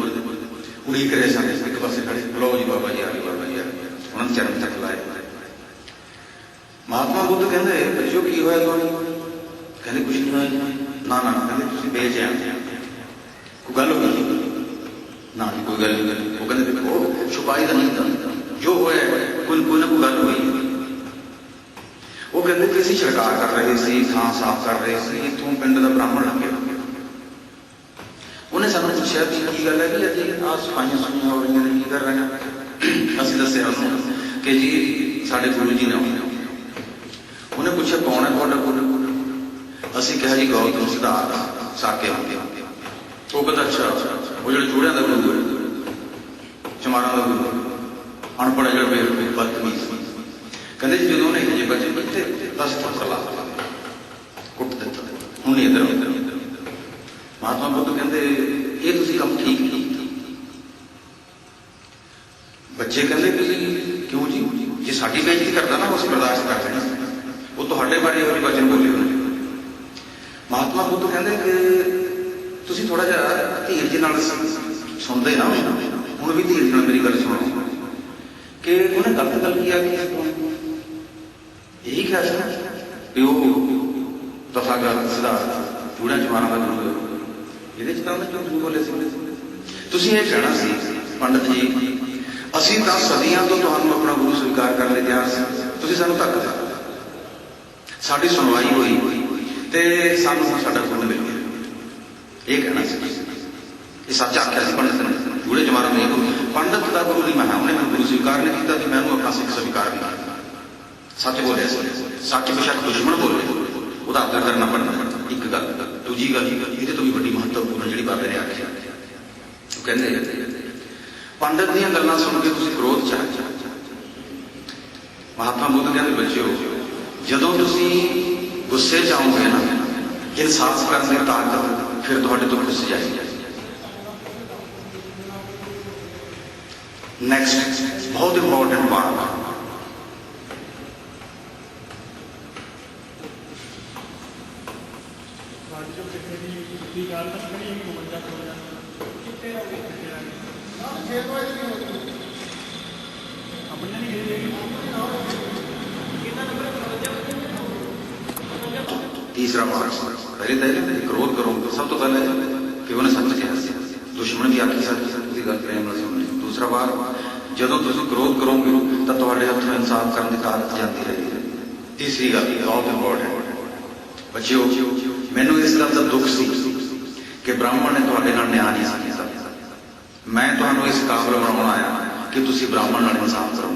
ਉਡੀਕ ਰਹੇ ਸਨ। ਇੱਕ ਪਾਸੇ ਖੜੇ, ਲਓ ਜੀ ਬਾਬਾ ਜੀ, ਆ ਗਏ ਬਾਬਾ ਜੀ, ਆ ਗਏ। ਉਹਨਾਂ ਨੇ ਚਰਨ ਤੱਕ ਲਾਏ। ਮਹਾਤਮਾ ਬੁੱਧ ਕਹਿੰਦੇ, ਬੱਚਿਓ, ਕੀ ਹੋਇਆ ਤੁਹਾਨੂੰ? ਕਹਿੰਦੇ ਕੁਝ ਨਹੀਂ ਹੋਇਆ ਨਾ ਨਾ, ਕਹਿੰਦੇ, ਤੁਸੀਂ ਬੇਚੈਨ ਕੋਈ ਗੱਲ ਹੋ ਗਈ? ਨਾ ਕੋਈ ਗੱਲ ਨਹੀਂ। ਉਹ ਕਹਿੰਦੇ, ਦੇਖੋ, ਛੁਪਾਈ ਦਾ ਨਹੀਂ ਜੋ ਹੋਇਆ ਕੋਈ ਕੋਈ ਨਾ ਕੋਈ ਗੱਲ ਹੋਈ। ਕਹਿੰਦੇ ਕਿ ਅਸੀਂ ਛਿੜਕਾਅ ਕਰ ਰਹੇ ਸੀ, ਥਾਂ ਸਾਫ਼ ਕਰ ਰਹੇ ਸੀ, ਇੱਥੋਂ ਪਿੰਡ ਦਾ ਬ੍ਰਾਹਮਣ ਲੰਘਿਆ ਉਹਨੇ ਸਾਨੂੰ ਪੁੱਛਿਆ ਵੀ ਕੀ ਗੱਲ ਹੈ ਕਿ ਅੱਜ ਆਹ ਸਫਾਈਆਂ ਸੁਣੀਆਂ ਹੋ ਰਹੀਆਂ ਨੇ, ਕੀ ਕਰ ਰਹੇ ਆ? ਅਸੀਂ ਦੱਸਿਆ ਉਹਨੂੰ ਕਿ ਜੀ, ਸਾਡੇ ਗੁਰੂ ਜੀ ਨੇ ਉਹਨੇ ਪੁੱਛਿਆ ਕੌਣ ਹੈ ਤੁਹਾਡਾ ਗੁਰੂ? ਅਸੀਂ ਕਿਹਾ ਜੀ ਗੌਤਮ ਸਿਧਾਰਥ, ਸਾਕੇ ਹੁੰਦੇ ਉਹ ਕਹਿੰਦਾ, ਅੱਛਾ, ਉਹ ਜਿਹੜੇ ਜੋੜਿਆਂ ਦਾ ਗੁਰੂ ਹੈ, ਚਮਾਰਾਂ ਦਾ ਗੁਰੂ, ਅਨਪੜ੍ਹ ਜਿਹੜਾ ਬਦਤਮੀਜ਼। ਕਹਿੰਦੇ ਜੀ ਜਦੋਂ ਉਹਨੇ ਇਹ ਜਿਹੇ ਬੱਚੇ ਬੱਚੇ ਕੁੱਟ ਦਿੱਤਾ। ਹੁਣ ਨਹੀਂ ਇਧਰ ਮਹਾਤਮਾ ਬੁੱਧ ਕਹਿੰਦੇ, ਇਹ ਤੁਸੀਂ ਕੰਮ ਠੀਕ ਨਹੀਂ ਬੱਚੇ ਕਹਿੰਦੇ ਕਿ ਕਿਉਂ ਜੀ? ਜੇ ਸਾਡੀ ਬੇਇੱਜ਼ਤੀ ਕਰਦਾ ਨਾ ਉਸ ਬਰਦਾਸ਼ਤ ਕਰ ਲੈਣਾ ਉਹ ਤੁਹਾਡੇ ਬਾਰੇ ਉਹ ਵਚਨ ਬੋਲੇ ਹੋਣੇ ਮਹਾਤਮਾ ਬੁੱਧ ਕਹਿੰਦੇ ਕਿ ਤੁਸੀਂ ਥੋੜਾ ਜਿਹਾ ਧੀਰਜ ਨਾਲ ਸੁਣਦੇ ਨਾ। ਹੁਣ ਵੀ ਧੀਰਜ ਨਾਲ ਮੇਰੀ ਗੱਲ ਸੁਣੋ। ਕਿ ਉਹਨੇ ਗਲਤ ਗੱਲ ਕੀ ਆ ਕਿ ਇਹੀ ਕਿਹਾ ਕਿ ਉਹ ਤਥਾਗਤ ਸਿਧਾਰਥ ਜੂੜਾ ਜਮਾਨਾ ਦਾ ਗੁਰੂ ਹੈ। ਇਹਦੇ ਚ ਤਾਂ ਕਿਉਂ ਝੂਠ ਬੋਲੇ ਸੀ। ਤੁਸੀਂ ਇਹ ਕਹਿਣਾ ਸੀ, ਪੰਡਤ ਜੀ, ਅਸੀਂ ਤਾਂ ਸਦੀਆਂ ਤੋਂ ਤੁਹਾਨੂੰ ਆਪਣਾ ਗੁਰੂ ਸਵੀਕਾਰ ਕਰਨ ਲਈ ਤਿਆਰ ਸੀ। ਤੁਸੀਂ ਸਾਨੂੰ ਧੱਕ ਦਿੱਤਾ। ਸਾਡੀ ਸੁਣਵਾਈ ਹੋਈ ਤੇ ਸਾਨੂੰ ਸਾਡਾ ਗੁਰੂ ਮਿਲ ਗਿਆ। ਇਹ ਕਹਿਣਾ ਸੀ। ਇਹ ਸੱਚ ਆਖਿਆ ਸੀ ਪੰਡਤ ਨੇ। ਜੂੜੇ ਜਮਾਨਾ ਨਹੀਂ ਗੁਰੂ ਪੰਡਤ ਦਾ ਗੁਰੂ ਦੀ ਮੈਂ ਉਹਨੇ ਮੈਨੂੰ ਗੁਰੂ ਸਵੀਕਾਰ ਨਹੀਂ ਕੀਤਾ ਕਿ ਮੈਂ ਉਹਨੂੰ ਆਪਣਾ ਸਿੱਖ ਸਵੀਕਾਰ ਨਹੀਂ ਸੱਚ ਬੋਲਿਆ ਸੀ। ਸੱਚ ਬਿਸ਼ੱਕ ਦੁਸ਼ਮਣ ਬੋਲੇ ਉਹਦਾ ਆਦਰ ਕਰਨਾ ਪੈਂਦਾ ਇੱਕ ਗੱਲ ਦੂਜੀ ਗੱਲ ਇਹਦੇ ਤੋਂ ਵੀ ਵੱਡੀ ਮਹੱਤਵਪੂਰਨ ਜਿਹੜੀ ਬਾਬੇ ਨੇ ਆਖਿਆ ਉਹ ਕਹਿੰਦੇ ਪੰਡਤ ਦੀਆਂ ਗੱਲਾਂ ਸੁਣ ਕੇ ਤੁਸੀਂ ਕ੍ਰੋਧ ਚ ਆ ਜਾਓ। ਮਹਾਤਮਾ ਬੁੱਧ ਕਹਿੰਦੇ ਬੱਚਿਓ ਜਦੋਂ ਤੁਸੀਂ ਗੁੱਸੇ ਚ ਆਓਗੇ ਨਾ ਇਨਸਾਫ ਕਰਨ ਦੀ ਤਾਕਤ ਫਿਰ ਤੁਹਾਡੇ ਤੋਂ ਖੁੱਸ ਜਾਏਗੀ ਨੈਕਸਟ ਬਹੁਤ ਇੰਪੋਰਟੈਂਟ ਪਾਰਟ ਸਾਡੀ ਜੋ ਕਿੱਥੇ ਦੀ ਦੀ ਗੱਲ ਤਾਂ ਖੜੀ ਹੈ 52 ਕਰੋੜ ਦਾ ਕਿੱਥੇ ਆ ਗਏ ਕਿੱਥੇ ਆ ਗਏ ਆਪਣੇ ਨਹੀਂ ਗਏ ਤੀਸਰਾ ਪਾਰਟ ਪਹਿਲੇ ਤਾਂ ਇਹ ਕ੍ਰੋਧ ਕਰੋ ਸਭ ਤੋਂ ਪਹਿਲੇ ਕਿ ਉਹਨੇ ਸੱਚ ਕਿਹਾ ਸੀ ਦੁਸ਼ਮਣ ਦੀ ਆਖੀ ਸੱਚ ਦੀ ਗੱਲ ਪ੍ਰੇਮ ਨਾਲ ਸੁਣਨੀ ਦੂਸਰਾ ਵਾਰ ਜਦੋਂ ਤੁਸੀਂ ਕ੍ਰੋਧ ਕਰੋਗੇ ਤਾਂ ਤੁਹਾਡੇ ਹੱਥੋਂ ਇਨਸਾਫ ਕਰਨ ਦੀ ਤਾਕਤ ਜਾਂਦੀ ਰਹੇਗੀ ਤੀਸਰੀ ਗੱਲ ਬਹੁਤ ਇੰਪੋਰਟੈਂਟ ਬੱਚਿਓ ਮੈਨੂੰ ਇਸ ਗੱਲ ਦਾ ਦੁੱਖ ਸੀ ਕਿ ਬ੍ਰਾਹਮਣ ਨੇ ਤੁਹਾਡੇ ਨਾਲ ਨਿਆਂ ਨਹੀਂ ਸੀ ਕੀਤਾ। ਮੈਂ ਤੁਹਾਨੂੰ ਇਸ ਕਾਬਲ ਬਣਾਉਣ ਆਇਆ ਕਿ ਤੁਸੀਂ ਬ੍ਰਾਹਮਣ ਨਾਲ ਇਨਸਾਫ ਕਰੋ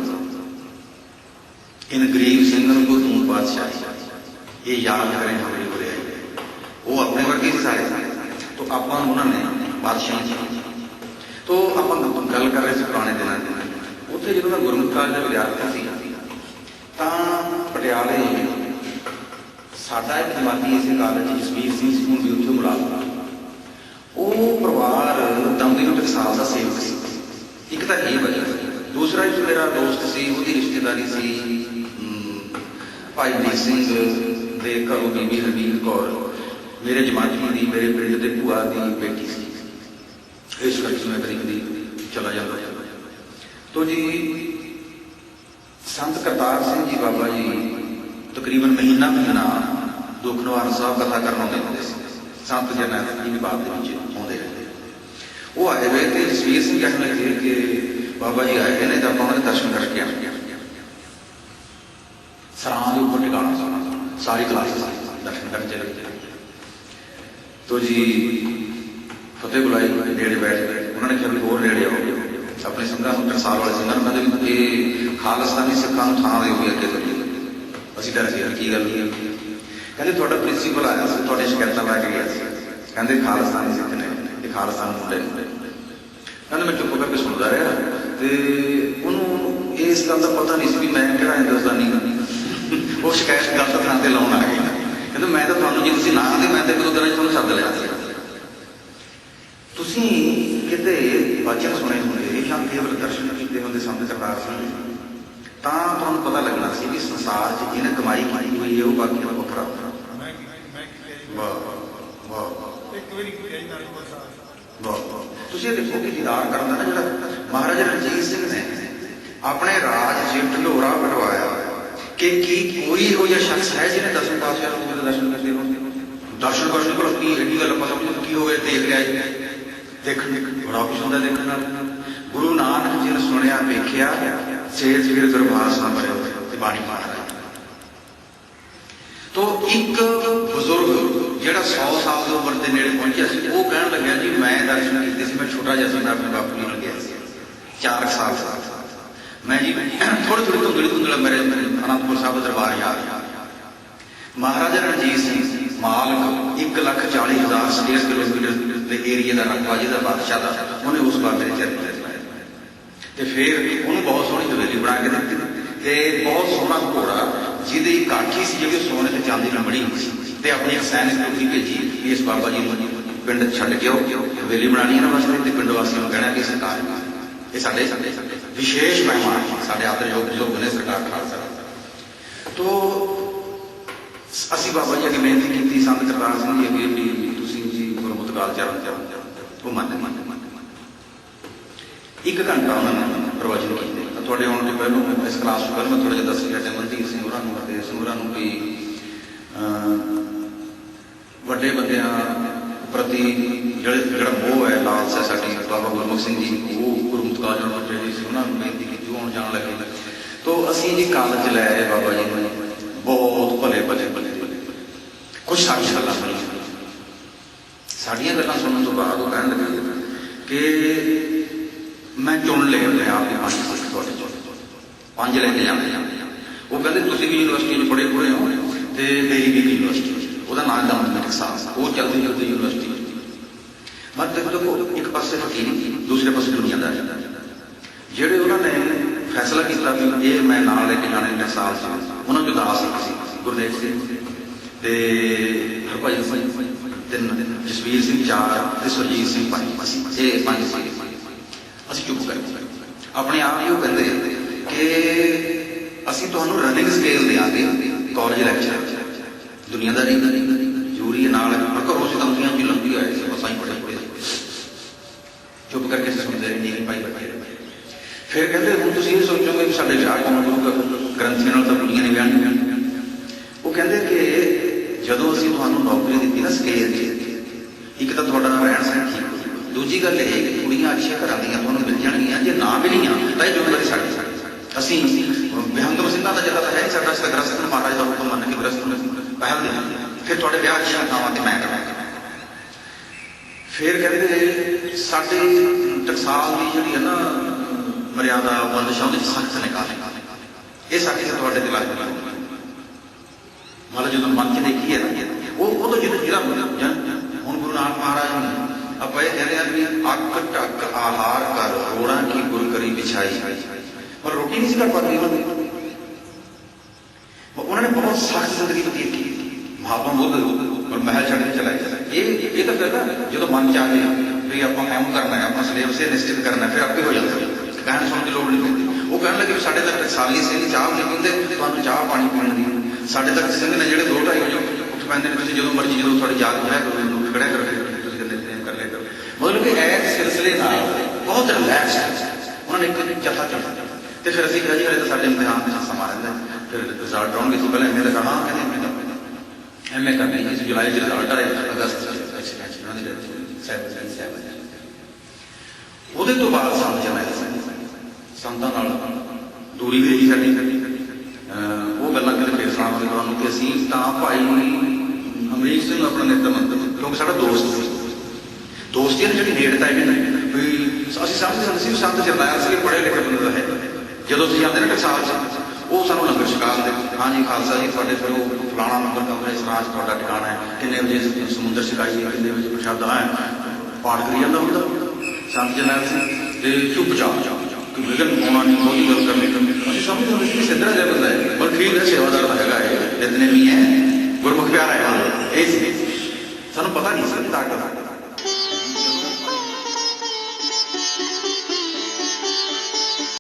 ਇਨ ਗਰੀਬ ਸਿੰਘਨ ਕੋ ਤੂੰ ਬਾਦਸ਼ਾਹੀ ਇਹ ਯਾਦ ਕਰੇ ਹਮਰੀ ਹੋ ਰਿਹਾ ਉਹ ਆਪਣੇ ਵਰਗੇ ਹੀ ਸਾਰੇ। ਤੋਂ ਆਪਾਂ ਨੂੰ ਉਹਨਾਂ ਨੇ ਬਾਦਸ਼ਾਹ ਜੀ। ਤੋਂ ਆਪਾਂ ਗੱਲ ਕਰ ਰਹੇ ਸੀ ਪੁਰਾਣੇ ਦਿਨਾਂ ਦੀ। ਉੱਥੇ ਜਦੋਂ ਮੈਂ ਗੁਰਮੁਖ ਕਾਲਜ ਦਾ ਵਿਦਿਆਰਥੀ ਸੀ ਤਾਂ ਪਟਿਆਲੇ ਸਾਡਾ ਇੱਕ ਜਮਾਤੀ ਇਸੇ ਕਾਲਜ ਚ ਜਸਵੀਰ ਸਿੰਘ ਸਕੂਲ ਵੀ ਉੱਥੇ ਮੁਲਾਜ਼ਮ ਉਹ ਪਰਿਵਾਰ ਦਮਦੀ ਨੂੰ ਟਕਸਾਲ ਦਾ ਸੇਵਕ ਸੀ। ਇੱਕ ਤਾਂ ਇਹ ਵਜ੍ਹਾ। ਦੂਸਰਾ ਇੱਕ ਮੇਰਾ ਦੋਸਤ ਸੀ, ਉਹਦੀ ਰਿਸ਼ਤੇਦਾਰੀ ਸੀ ਭਾਈ ਮੀਰ ਸਿੰਘ ਦੇ ਘਰੋਂ ਬੀਬੀ ਹਰਬੀਰ ਕੌਰ। ਮੇਰੇ ਜਮਾਤੀ ਦੀ, ਮੇਰੇ ਪਿੰਡ ਦੇ ਭੂਆ ਦੀ ਬੇਟੀ ਸੀ। ਇਸ ਕਰਕੇ ਮੈਂ ਕਦੀ ਕਦੀ ਚਲਾ ਜਾਂਦਾ। ਤੋ ਜੀ, ਸੰਤ ਕਰਤਾਰ ਸਿੰਘ ਜੀ ਬਾਬਾ ਜੀ, ਤਕਰੀਬਨ ਮਹੀਨਾ ਮਹੀਨਾ ਦੁੱਖ ਦੁਖਨਵਾਰ ਸਾਹਿਬ ਕਥਾ ਕਰਨ ਆਉਂਦੇ ਹੁੰਦੇ ਸੀ। ਸੰਤ ਜਨਾਂ ਦੀ ਬਾਤ ਦੇ ਵਿੱਚ ਆਉਂਦੇ ਰਹਿੰਦੇ। ਉਹ ਆਏ ਵੇ ਤੇ ਜਸਵੀਰ ਸਿੰਘ ਕਹਿਣ ਲੱਗੇ ਕਿ ਬਾਬਾ ਜੀ ਆਏ ਨੇ ਤਾਂ ਉਹਨਾਂ ਦੇ ਦਰਸ਼ਨ ਕਰਕੇ ਆਵਾਂਗੇ ਸਰਾਂ ਦੇ ਉੱਪਰ ਟਿਕਾਣਾ ਸਾਰੀ ਕਲਾਸ ਦਰਸ਼ਨ ਕਰਨ ਚਲੇ। ਗਏ ਤੋ ਜੀ ਫਤਿਹ ਬੁਲਾਈ ਨੇੜੇ ਬੈਠ ਗਏ ਉਹਨਾਂ ਨੇ ਕਿਹਾ ਵੀ ਹੋਰ ਨੇੜੇ ਆਓ। ਆਪਣੇ ਸੰਘਾਂ ਨੂੰ ਟਕਸਾਲ ਵਾਲੇ ਸੰਘਾਂ ਨੂੰ ਕਹਿੰਦੇ ਵੀ ਇਹ ਖਾਲਸਤਾਨੀ ਸਿੱਖਾਂ ਨੂੰ ਥਾਂ ਦੇ ਹੋਈ ਅੱਗੇ ਕਰੀਏ ਅਸੀਂ ਡਰ ਗਏ ਕੀ ਗੱਲ ਹੋਈ? ਕਹਿੰਦੇ ਤੁਹਾਡਾ ਪ੍ਰਿੰਸੀਪਲ ਆਇਆ ਸੀ, ਤੁਹਾਡੇ ਸ਼ਿਕਾਇਤਾਂ ਲੈ ਕੇ ਗਿਆ ਸੀ। ਕਹਿੰਦੇ ਖਾਲਸਤਾਨੀ ਸਿੱਖ ਨੇ ਇਹ ਖਾਲਸਤਾਨ ਮੁੰਡੇ ਨੇ। ਕਹਿੰਦੇ ਮੈਂ ਚੁੱਪ ਕਰਕੇ ਸੁਣਦਾ ਰਿਹਾ ਤੇ ਉਹਨੂੰ ਇਸ ਗੱਲ ਦਾ ਪਤਾ ਨਹੀਂ ਸੀ ਵੀ ਮੈਂ ਕਿਹੜਾ ਹਿੰਦੁਸਤਾਨੀ ਹਾਂ। ਉਹ ਸ਼ਿਕਾਇਤ ਗਲਤ ਥਾਂ ਤੇ ਲਾਉਣ ਆ ਗਿਆ ਕਹਿੰਦੇ ਮੈਂ ਤਾਂ ਤੁਹਾਨੂੰ ਜੇ ਤੁਸੀਂ ਨਾ ਆਂਦੇ ਮੈਂ ਤਾਂ ਇੱਕ ਦੋ ਤੁਹਾਨੂੰ ਸੱਦ ਲਿਆ ਸੀ। ਤੁਸੀਂ ਕਿਤੇ ਵਚਨ ਸੁਣੇ ਹੁੰਦੇ ਜਾਂ ਕੇਵਲ ਦਰਸ਼ਨ ਕੀਤੇ ਹੁੰਦੇ ਸੰਤ ਸਰਦਾਰ ਸਿੰਘ ਤਾਂ ਤੁਹਾਨੂੰ ਪਤਾ ਲੱਗਣਾ ਸੀ ਵੀ ਸੰਸਾਰ 'ਚ ਜਿਹਨੇ ਕਮਾਈ ਕੀਤੀ ਹੋਈ ਹੈ, ਉਹ ਬਾਕੀ ਦਾ ਵੱਖਰਾ ਮੈਂ ਮੈਂ ਕਿਹਾ ਜੀ, ਵਾਹ ਵਾਹ ਵਾਹ ਇੱਕ ਵਾਰੀ ਕਿਹਾ ਜੀ ਨਾਲ ਬਸ ਬਹੁਤ ਬਹੁਤ। ਤੁਸੀਂ ਇਹ ਦੇਖੋ ਕਿ ਦੀਦਾਰ ਕਰਨ ਦਾ ਨਾ ਜਿਹੜਾ ਮਹਾਰਾਜਾ ਰਣਜੀਤ ਸਿੰਘ ਨੇ ਆਪਣੇ ਰਾਜ ਜੇ ਢਲੋਰਾ ਬਣਵਾਇਆ। ਕਿ ਕੀ ਕੋਈ ਇਹੋ ਜਿਹਾ ਸ਼ਖਸ ਹੈ ਜਿਹਨੇ ਦਸਮ ਪਾਤਸ਼ਾਹ ਨੂੰ ਉਹਦੇ ਦਰਸ਼ਨ ਕਰਦੇ ਹੋਣ? ਦਰਸ਼ਨ ਕਰਨ ਕੋਲ ਕੀ ਐਡੀ ਗੱਲ ਪਤਾ ਨਹੀਂ ਕੀ ਹੋਵੇ ਦੇਖ ਲਿਆ ਜੀ? ਦੇਖਣ ਬੜਾ ਕੁਝ ਹੁੰਦਾ ਦੇਖਣ ਨਾਲ। ਗੁਰੂ ਨਾਨਕ ਜੀ ਨੇ ਸੁਣਿਆ, ਵੇਖਿਆ ਸੇਜ ਫਿਰ ਦਰਬਾਰ ਸਾਂ ਭਰਿਆ ਤੇ ਬਾਣੀ ਮਹਾਰਾਜ ਤੋ ਇੱਕ ਬਜ਼ੁਰਗ ਜਿਹੜਾ 100 ਸਾਲ ਦੀ ਉਮਰ ਦੇ ਨੇੜੇ ਪਹੁੰਚਿਆ ਸੀ, ਉਹ ਕਹਿਣ ਲੱਗਿਆ ਜੀ, ਮੈਂ ਦਰਸ਼ਨ ਕੀਤੇ ਸੀ, ਮੈਂ ਛੋਟਾ ਜਿਹਾ ਸੀ, ਮੈਂ ਆਪਣੇ ਬਾਪੂ ਨੂੰ ਲੱਗਿਆ ਸੀ। 4 ਸਾਲ ਮੈਂ ਜੀ ਥੋੜੀ ਥੋੜੀ ਧੁੰਦਲੀ ਧੁੰਦਲਾ ਮੇਰੇ ਮੇਰੇ ਅਨੰਦਪੁਰ ਸਾਹਿਬ ਦਰਬਾਰ ਯਾਦ ਮਹਾਰਾਜਾ ਰਣਜੀਤ ਸਿੰਘ ਮਾਲਕ 1 ਲੱਖ 40 ਹਜ਼ਾਰ ਸਕੁਅਰ ਕਿਲੋਮੀਟਰ ਦੇ ਏਰੀਆ ਦਾ ਰਕਬਾ ਜਿਹਦਾ ਬਾਦਸ਼ਾਹ ਦਾ, ਉਹਨੇ ਉਸ ਬਾਰੇ ਦੇ ਚਰਨ ਤੇ ਤੇ ਫਿਰ ਉਹਨੂੰ ਬਹੁਤ ਸੋਹਣੀ ਹਵੇਲੀ ਬਣਾ ਕੇ ਦਿੱਤੀ। ਤੇ ਬਹੁਤ ਸੋਹਣਾ ਘੋੜਾ, ਜਿਹਦੀ ਕਾਠੀ ਸੀ, ਜਿਹੜੀ ਸੋਨੇ ਤੇ ਚਾਂਦੀ ਨਾਲ ਬਣੀ ਹੋਈ ਸੀ। ਤੇ ਆਪਣੀ ਇੱਕ ਸੈਨਿਕ ਟੁਕੜੀ ਭੇਜੀ ਵੀ ਇਸ ਬਾਬਾ ਜੀ ਨੂੰ ਪਿੰਡ ਛੱਡ ਕੇ ਹਵੇਲੀ ਬਣਾਣੀ ਹੈ ਵਾਸਤੇ ਤੇ ਪਿੰਡ ਵਾਸੀਆਂ ਨੂੰ ਕਹਿਣਾ ਕਿ ਸਰਕਾਰ, ਇਹ ਸਾਡੇ ਵਿਸ਼ੇਸ਼ ਮਹਿਮਾਨ, ਸਾਡੇ ਆਦਰਯੋਗ ਬਜ਼ੁਰਗ ਨੇ ਸਰਕਾਰ ਖਾਲਸਾ। ਤੋਂ, ਅਸੀਂ ਬਾਬਾ ਜੀ ਅੱਗੇ ਬੇਨਤੀ ਕੀਤੀ, ਸੰਤ ਕਰਤਾਰ ਸਿੰਘ ਜੀ ਅੱਗੇ ਵੀ ਤੁਸੀਂ ਜੀ ਗੁਰਮਤਿ ਕਾਲ ਚਰਨ ਚਰਨ ਉਹ ਮੰਨ ਮੰਨ ਮੰਨ ਇੱਕ ਘੰਟਾ ਉਹਨਾਂ ਨੇ ਪ੍ਰਵਚਨ ਕੀਤੇ। ਤੁਹਾਡੇ ਆਉਣ ਤੋਂ ਪਹਿਲਾਂ ਇਸ ਕਲਾਸ ਨੂੰ ਪਹਿਲਾਂ ਮੈਂ ਥੋੜਾ ਜਿਹਾ ਦੱਸ ਰਿਹਾ ਜਮਨਦੀਪ ਸਿੰਘ ਹੋਰਾਂ ਨੂੰ ਅਤੇ ਸਿੰਘ ਹੋਰਾਂ ਨੂੰ ਵੀ ਵੱਡੇ ਬੰਦਿਆਂ ਪ੍ਰਤੀ ਜਿਹੜੇ ਜਿਹੜਾ ਮੋਹ ਹੈ ਲਾਲਸਾ ਸਾਡੀ ਬਾਬਾ ਗੁਰਮੁਖ ਸਿੰਘ ਜੀ, ਉਹ ਗੁਰਮਤਿ ਕਾਲ ਜਨ ਜਿਹੜੇ ਸੀ ਉਹਨਾਂ ਨੂੰ ਬੇਨਤੀ ਕੀਤੀ, ਉਹ ਆਉਣ ਜਾਣ ਲੱਗੇ। ਤੋਂ ਅਸੀਂ ਜੀ ਕਾਲਜ ਲੈ ਆਏ ਬਾਬਾ ਜੀ ਨੂੰ। ਬਹੁਤ ਭਲੇ ਭਲੇ ਭਲੇ ਭਲੇ ਕੁਝ ਸਾਡੀ ਗੱਲਾਂ ਸੁਣੀਆਂ ਸਾਡੀਆਂ ਗੱਲਾਂ ਸੁਣਨ ਤੋਂ ਬਾਅਦ ਉਹ ਕਹਿਣ ਲੱਗੇ ਕਿ ਮੈਂ ਚੁਣ ਲਏ ਆਪਣੇ ਆਪ ਦੇ ਪੰਜ ਤੁਹਾਡੇ ਤੋਂ। ਪੰਜ ਲੈ ਕੇ ਜਾਂਦੇ ਜਾਂਦੇ ਉਹ ਕਹਿੰਦੇ, ਤੁਸੀਂ ਵੀ ਯੂਨੀਵਰਸਿਟੀ ਨੂੰ ਪੜ੍ਹੇ ਪੜ੍ਹੇ ਹੋ। ਤੇ ਮੇਰੀ ਵੀ ਯੂਨੀਵਰਸਿਟੀ ਉਹਦਾ ਨਾਮ ਦਾ ਮਤਲਬ ਸਾਹਿਬ ਉਹ ਚਲਦੀ ਚਲਦੀ ਯੂਨੀਵਰਸਿਟੀ ਮਤਲਬ ਦੇਖੋ ਇੱਕ ਪਾਸੇ ਫਕੀਰੀ ਦੂਸਰੇ ਪਾਸੇ ਦੁਨੀਆਦਾਰ ਜਿਹੜੇ ਉਹਨਾਂ ਨੇ ਫੈਸਲਾ ਕੀਤਾ ਵੀ ਇਹ ਮੈਂ ਨਾਲ ਲੈ ਕੇ ਜਾਣੇ ਨੇ ਸਾਲ ਸਾਲ ਉਹਨਾਂ ਨੂੰ ਦਾਸ ਸੀ, ਗੁਰਦੇਵ ਸਿੰਘ। ਤੇ ਹਰਭਜਨ ਸਿੰਘ, ਤਿੰਨ, ਜਸਵੀਰ ਸਿੰਘ, ਚਾਰ, ਤੇ ਸੁਰਜੀਤ ਸਿੰਘ, ਪੰਜ। ਅਸੀਂ ਇਹ ਪੰਜ ਸੀ। ਅਸੀਂ ਚੁੱਪ ਕਰ। ਗਏ ਆਪਣੇ ਆਪ ਹੀ ਉਹ ਕਹਿੰਦੇ ਕਿ ਅਸੀਂ ਤੁਹਾਨੂੰ ਰਨਿੰਗ ਸਕੇਲ ਦਿਆਂਗੇ। ਕਾਲਜ ਲੈਕਚਰ ਦੁਨੀਆਦਾਰੀ ਜ਼ਰੂਰੀ ਨਾਲ ਪਰ ਘਰੋਂ ਸੀ ਵੀ ਲੰਬੀ ਆਏ ਸੀ। ਬਸਾਂ ਹੀ ਪੜੇ ਪੜੇ ਚੁੱਪ ਕਰਕੇ ਸੁਣਦੇ ਰਹੇ ਨਹੀਂ ਭਾਈ ਬੈਠੇ ਫਿਰ ਕਹਿੰਦੇ, ਹੁਣ ਤੁਸੀਂ ਇਹ ਸੋਚੋਗੇ ਕਿ ਸਾਡੇ ਵਿਆਹ ਕੌਣ ਕਰੂਗਾ ਗ੍ਰੰਥੀਆਂ ਨਾਲ ਤਾਂ ਕੁੜੀਆਂ ਨੇ ਵਿਆਹ ਉਹ ਕਹਿੰਦੇ ਕਿ ਜਦੋਂ ਅਸੀਂ ਤੁਹਾਨੂੰ ਨੌਕਰੀ ਦਿੱਤੀ ਨਾ ਸਕੇਲ ਦੀ ਇੱਕ ਤਾਂ ਤੁਹਾਡਾ ਰਹਿਣ ਸਹਿਣ ਠੀਕ ਦੂਜੀ ਗੱਲ ਇਹ ਕਿ ਕੁੜੀਆਂ ਅੱਛੀਆਂ ਘਰਾਂ ਦੀਆਂ ਤੁਹਾਨੂੰ ਮਿਲ ਜਾਣਗੀਆਂ। ਜੇ ਨਾ ਮਿਲੀਆਂ, ਤਾਂ ਇਹ ਜ਼ਿੰਮੇਵਾਰੀ ਸਾਡੀ। ਅਸੀਂ ਬਿਹੰਗਮ ਸਿੰਘਾਂ ਦਾ ਜਿਹੜਾ ਤਾਂ ਹੈ ਹੀ ਸਾਡਾ ਸਗਰਸਤ ਮਹਾਰਾਜ ਦਾ ਹੁਕਮ ਮੰਨ ਕੇ ਗ੍ਰਸਤ ਪਹਿਲ ਦੇਣਾ। ਫਿਰ ਤੁਹਾਡੇ ਵਿਆਹ ਦੀਆਂ ਥਾਵਾਂ ਤੇ ਮੈਂ ਕਰਾਂਗਾ। ਫਿਰ ਕਹਿੰਦੇ ਸਾਡੇ ਟਕਸਾਲ ਦੀ ਜਿਹੜੀ ਹੈ ਨਾ, ਮਰਿਆਦਾ ਬੰਦਸ਼ਾਂ ਦੇ ਸਖਤ ਨਿਕਾਲੇ। ਇਹ ਸਾਡੇ ਤੇ ਤੁਹਾਡੇ ਤੇ ਲੱਗਦਾ ਮਤਲਬ ਜਦੋਂ ਮਨ ਚ ਦੇਖੀਏ ਨਾ, ਉਹ ਉਹ ਤਾਂ ਜਿਹੜਾ ਜਿਹੜਾ ਹੁਣ ਗੁਰੂ ਨਾਨਕ ਮਹਾਰਾਜ ਨੇ ਆਪਾਂ ਇਹ ਕਹਿੰਦੇ ਆ ਵੀ ਅੱਕ ਟੱਕ ਆਹਾਰ ਕਰ ਰੋਣਾ ਕੀ ਗੁਰ ਕਰੀ ਵਿਛਾਈ। ਪਰ ਰੋਟੀ ਨਹੀਂ ਸੀ ਕਰ ਪਾਉਂਦੇ ਬਹੁਤ ਸਖਤ ਜ਼ਿੰਦਗੀ ਬਤੀਤ ਕੀਤੀ। ਮਹਾਤਮਾ ਬੁੱਧ ਔਰ ਮਹਿਲ ਛੱਡ ਕੇ ਚਲਾਏ ਇਹ ਇਹ ਤਾਂ ਫਿਰ ਜਦੋਂ ਮਨ ਚ ਆ ਗਿਆ ਵੀ ਆਪਾਂ ਕੰਮ ਕਰਨਾ ਹੈ, ਆਪਣਾ ਸਿਲੇਬਸ ਇਹ ਨਿਸ਼ਚਿਤ ਕਰਨਾ ਫਿਰ ਆਪੇ ਹੋ ਜਾਂਦਾ। ਕਹਿਣ ਸੁਣਨ ਦੀ ਲੋੜ ਨਹੀਂ ਪੈਂਦੀ। ਉਹ ਕਹਿਣ ਲੱਗੇ ਸਾਡੇ ਤੱਕ ਟਕਸਾਲੀ ਸਿੰਘ ਚਾਹ ਨਹੀਂ ਪੀਂਦੇ, ਤੁਹਾਨੂੰ ਚਾਹ ਪਾਣੀ ਪੀਣ ਦੀ। ਸਾਡੇ ਤੱਕ ਸਿੰਘ ਨੇ ਜਿਹੜੇ ਦੋ ਢਾਈ ਵਜੇ ਉੱਠ ਪੈਂਦੇ ਨੇ, ਤੁਸੀਂ ਜਦੋਂ ਮਰਜ਼ੀ, ਜਦੋਂ ਤੁਹਾਡੀ ਯਾਦ ਜਿਹੜਾ ਕਰੋ ਇਹਨੂੰ ਖੜਿਆ ਕਰੋ ਤੁਸੀਂ ਕਹਿੰਦੇ ਪ੍ਰੇਮ ਕਰ ਲਿਆ ਕਰੋ। ਮਤਲਬ ਕਿ ਇਹ ਸਿਲਸਿਲੇ ਨਾਲ ਬਹੁਤ ਰਿਲੈਕਸ ਉਹਨਾਂ ਨੇ ਇੱਕ ਜਥਾ ਚੜ੍ਹਾ ਤੇ ਫਿਰ ਅਸੀਂ ਕਿਹਾ ਜੀ ਤਾਂ ਸਾਡੇ ਇਮਤਿਹਾਨ ਦੇ ਸਮਾਂ ਰਹਿੰਦਾ ਰਿਜ਼ਲਟ ਆਉਣਗੇ। ਸੀ ਪਹਿਲਾਂ ਐਮਏ ਦਾ ਕਹਾ ਕਹਿੰਦੇ ਐਮਏ ਦਾ ਐਮਏ ਕਰਨੀ ਹੈ ਜੁਲਾਈ ਚ ਰਿਜ਼ਲਟ ਆਏ, ਅਗਸਤ ਚ ਐਕਸਪੈਂਸ਼ਨ ਉਹਨਾਂ ਦੀ ਸੈਵਨ ਉਹਦੇ ਤੋਂ ਬਾਅਦ ਸੰਤ ਜਨਰਲ ਸੰਤਾਂ ਨਾਲ ਦੂਰੀ ਵੀ ਰਹੀ ਸਾਡੀ। ਉਹ ਗੱਲਾਂ ਕਿਤੇ ਫੇਰ ਸੁਣਾਵਾਂਗੇ ਤੁਹਾਨੂੰ ਕਿ ਅਸੀਂ ਤਾਂ ਭਾਈ ਅਮਰੀਕ ਸਿੰਘ ਆਪਣਾ ਨੇਤਾ ਮੰਤਰ ਕਿਉਂਕਿ ਸਾਡਾ ਦੋਸਤ ਸੀ। ਦੋਸਤੀ ਦੀ ਜਿਹੜੀ ਨੇੜਤਾ ਹੈ ਵੀ ਅਸੀਂ ਸਮਝਦੇ ਹੁੰਦੇ ਸੀ ਵੀ ਸੰਤ ਜਰਨੈਲ ਸਿੰਘ ਪੜ੍ਹੇ ਲਿਖੇ ਬੰਦੇ ਹੈ। ਜਦੋਂ ਤੁਸੀਂ ਜਾਂਦੇ ਨਾ ਟਕਸਾਲ ਚ ਉਹ ਸਾਨੂੰ ਲੰਗਰ ਛਕਾ ਦਿੰਦੇ। ਹਾਂਜੀ, ਖਾਲਸਾ ਜੀ, ਤੁਹਾਡੇ ਫਿਰ ਉਹ ਫਲਾਣਾ ਲੰਗਰ ਕਮਰੇ ਇਸ ਤੁਹਾਡਾ ਟਿਕਾਣਾ ਹੈ। ਕਿੰਨੇ ਵਜੇ ਸਮੁੰਦਰ ਛਕਾਈ ਕਿੰਨੇ ਵਜੇ ਪ੍ਰਸ਼ਾਦਾ ਹੈ। ਪਾਠ ਕਰੀ ਜਾਂਦਾ ਹੁੰਦਾ ਸੰਤ ਜਰਨੈਲ ਸਿੰਘ ਤੇ ਚੁੱਪ ਚਾਪ, ਕਿ ਵਿਗਨ ਪਾਉਣਾ ਨਹੀਂ, ਬਹੁਤੀ ਗੱਲ ਕਰਨੀ ਅਸੀਂ ਸਮਝਦੇ ਹੁੰਦੇ ਸੀ ਕਿ ਜਿਹਾ ਬੰਦਾ ਹੈ। ਪਰ ਠੀਕ ਹੈ ਸੇਵਾਦਾਰ ਦਾ ਹੈਗਾ ਹੈ, ਜਿਤਨੇ ਵੀ ਹੈ, ਗੁਰਮੁਖ ਪਿਆਰਾ ਹੈ। ਇਹ ਸੀ। ਸਾਨੂੰ ਪਤਾ ਨਹੀਂ ਸੀ ਤਾਕਤ